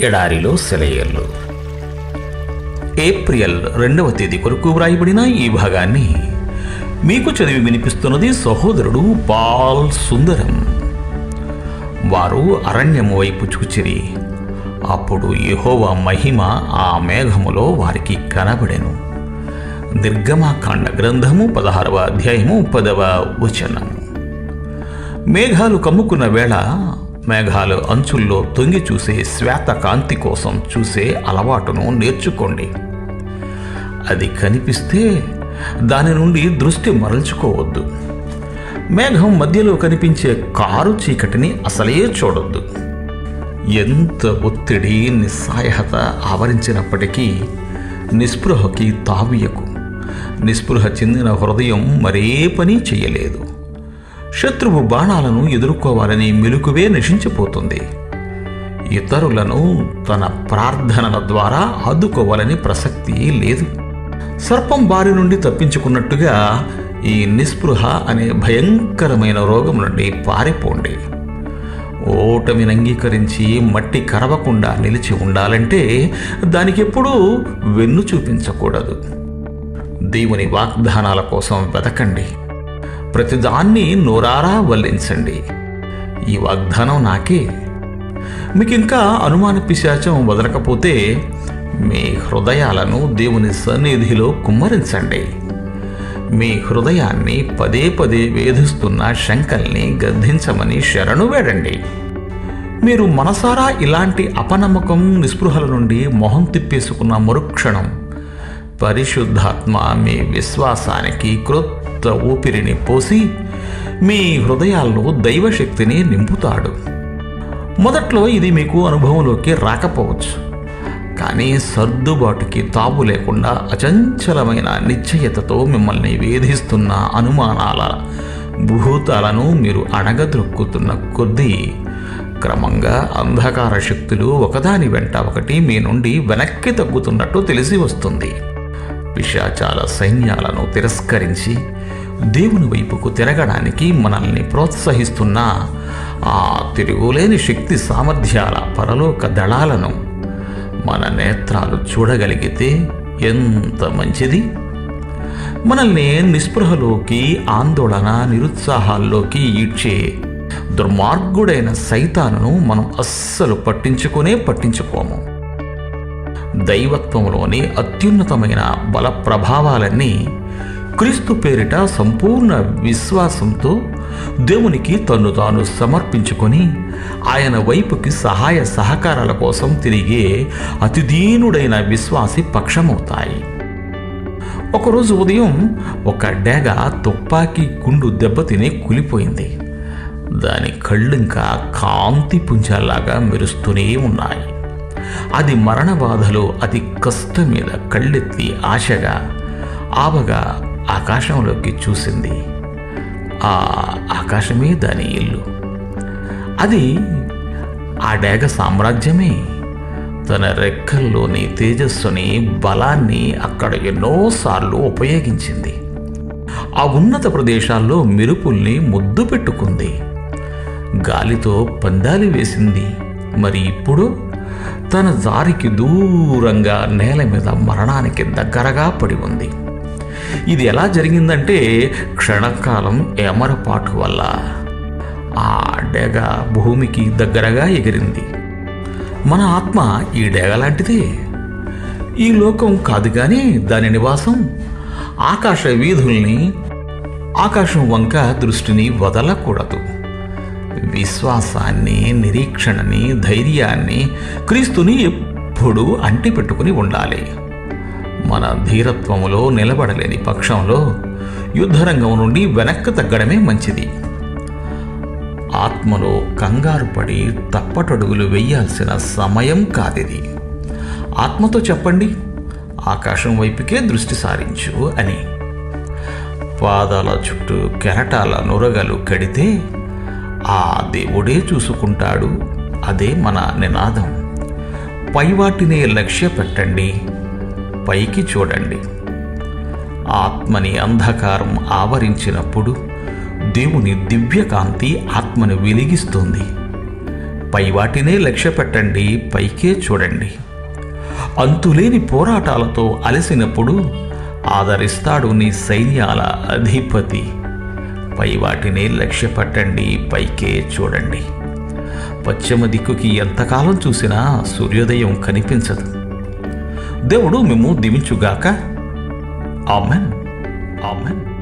ఎడారిలో సెలయేళ్ళు ఏప్రిల్ రెండవ తేదీ కొరకు వ్రాయబడిన ఈ భాగాన్ని మీకు చదివి వినిపిస్తున్నది సహోదరుడు పాల్ సుందరం. వారు అరణ్యము వైపు చూచిరి. అప్పుడు యహోవ మహిమ ఆ మేఘములో వారికి కనబడెను. నిర్గమాకాండ గ్రంథము పదహారవ అధ్యాయము పదవ వచనము మేఘాలు కమ్ముకున్న వేళ మేఘాలు అంచుల్లో తొంగి చూసే శ్వేత కాంతి కోసం చూసే అలవాటును నేర్చుకోండి. అది కనిపిస్తే దాని నుండి దృష్టి మరల్చుకోవద్దు. మేఘం మధ్యలో కనిపించే కారు చీకటిని అసలే చూడొద్దు. ఎంత ఒత్తిడి నిస్సాయత ఆవరించినప్పటికీ నిస్పృహకి తావియకు. నిస్పృహ చెందిన హృదయం మరే పని చేయలేదు. శత్రువు బాణాలను ఎదుర్కోవాలని మెలుకువే నశించిపోతుంది. ఇతరులను తన ప్రార్థనల ద్వారా ఆదుకోవాలని ప్రసక్తి లేదు. సర్పం బారి నుండి తప్పించుకున్నట్టుగా ఈ నిస్పృహ అనే భయంకరమైన రోగం నుండి పారిపోండి. ఓటమిని అంగీకరించి మట్టి కరవకుండా నిలిచి ఉండాలంటే దానికెప్పుడూ వెన్ను చూపించకూడదు. దేవుని వాగ్దానాల కోసం వెతకండి. ప్రతిదాన్ని నోరారా వల్లించండి. ఈ వాగ్దానం నాకే. మీకు ఇంకా అనుమాన పిశాచం వదలకపోతే మీ హృదయాలను దేవుని సన్నిధిలో కుమ్మరించండి. మీ హృదయాన్ని పదే పదే వేధిస్తున్న శంకల్ని గద్దించమని శరణు వేడండి. మీరు మనసారా ఇలాంటి అపనమ్మకం నిస్పృహల నుండి మొహం తిప్పేసుకున్న మరుక్షణం పరిశుద్ధాత్మ మీ విశ్వాసానికి క్రొత్త ఊపిరిని పోసి మీ హృదయాల్లో దైవశక్తిని నింపుతాడు. మొదట్లో ఇది మీకు అనుభవంలోకి రాకపోవచ్చు. కానీ సర్దుబాటుకి తావు లేకుండా అచంచలమైన నిశ్చయతతో మిమ్మల్ని వేధిస్తున్న అనుమానాల భూతాలను మీరు అణగద్రొక్కుతున్న కొద్దీ క్రమంగా అంధకార శక్తులు ఒకదాని వెంట ఒకటి మీ నుండి వెనక్కి తగ్గుతున్నట్టు తెలిసి వస్తుంది. పిశాచాల సైన్యాలను తిరస్కరించి దేవుని వైపుకు తిరగడానికి మనల్ని ప్రోత్సహిస్తున్న ఆ తిరుగులేని శక్తి సామర్థ్యాల పరలోక దళాలను మన నేత్రాలు చూడగలిగితే ఎంత మంచిది? మనల్ని నిస్పృహలోకి ఆందోళన నిరుత్సాహాల్లోకి ఈడ్చే దుర్మార్గుడైన సైతాను మనం అస్సలు పట్టించుకునే పట్టించుకోము. దైవత్వంలోని అత్యున్నతమైన బల ప్రభావాలన్నీ క్రీస్తు పేరిట సంపూర్ణ విశ్వాసంతో దేవునికి తను తాను సమర్పించుకొని ఆయన వైపుకి సహాయ సహకారాల కోసం తిరిగే అతిదీనుడైన విశ్వాసి పక్షమవుతాయి. ఒకరోజు ఉదయం ఒక డేగ తుపాకీ గుండు దెబ్బతిని కూలిపోయింది. దాని కళ్ళు ఇంకా కాంతి పుంజాల్లాగా మెరుస్తూనే ఉన్నాయి. అది మరణ బాధలో అతి కష్టం మీద కళ్ళెత్తి ఆశగా ఆవగా ఆకాశంలోకి చూసింది. ఆ ఆకాశమే దాని ఇల్లు. అది ఆ డేగ సామ్రాజ్యమే. తన రెక్కల్లోని తేజస్సుని బలాన్ని అక్కడ ఎన్నోసార్లు ఉపయోగించింది. ఆ ఉన్నత ప్రదేశాల్లో మెరుపుల్ని ముద్దు పెట్టుకుంది. గాలితో పందాలి వేసింది. మరి ఇప్పుడు తన దారికి దూరంగా నేల మీద మరణానికి దగ్గరగా పడి ఉంది. ఇది ఎలా జరిగిందంటే క్షణకాలం ఎమరపాటు వల్ల ఆ డెగ భూమికి దగ్గరగా ఎగిరింది. మన ఆత్మ ఈ డేగ లాంటిదే. ఈ లోకం కాదు కానీ దాని నివాసం ఆకాశ వీధుల్ని ఆకాశం వంక దృష్టిని వదలకూడదు. విశ్వాసాన్ని నిరీక్షణని ధైర్యాన్ని క్రీస్తుని ఎప్పుడూ అంటిపెట్టుకుని ఉండాలి. మన ధీరత్వములో నిలబడలేని పక్షంలో యుద్ధరంగం నుండి వెనక్కి తగ్గడమే మంచిది. ఆత్మలో కంగారు పడి తప్పటడుగులు వెయ్యాల్సిన సమయం కాదిది. ఆత్మతో చెప్పండి ఆకాశం వైపుకే దృష్టి సారించు అని. పాదాల చుట్టూ కెరటాల నురగలు కడితే ఆ దేవుడే చూసుకుంటాడు అదే మన నినాదం. పైవాటినే లక్ష్య పెట్టండి పైకి చూడండి. ఆత్మని అంధకారం ఆవరించినప్పుడు దేవుని దివ్యకాంతి ఆత్మను వెలిగిస్తుంది. పై వాటినే లక్ష్య పెట్టండి పైకే చూడండి. అంతులేని పోరాటాలతో అలసినప్పుడు ఆదరిస్తాడు నీ సైన్యాల అధిపతి. పై వాటినే లక్ష్య పెట్టండి పైకే చూడండి. పశ్చిమ దిక్కుకి ఎంతకాలం చూసినా సూర్యోదయం కనిపించదు. దేవుడు మేము దీవించుగాక. ఆమెన్. ఆమెన్.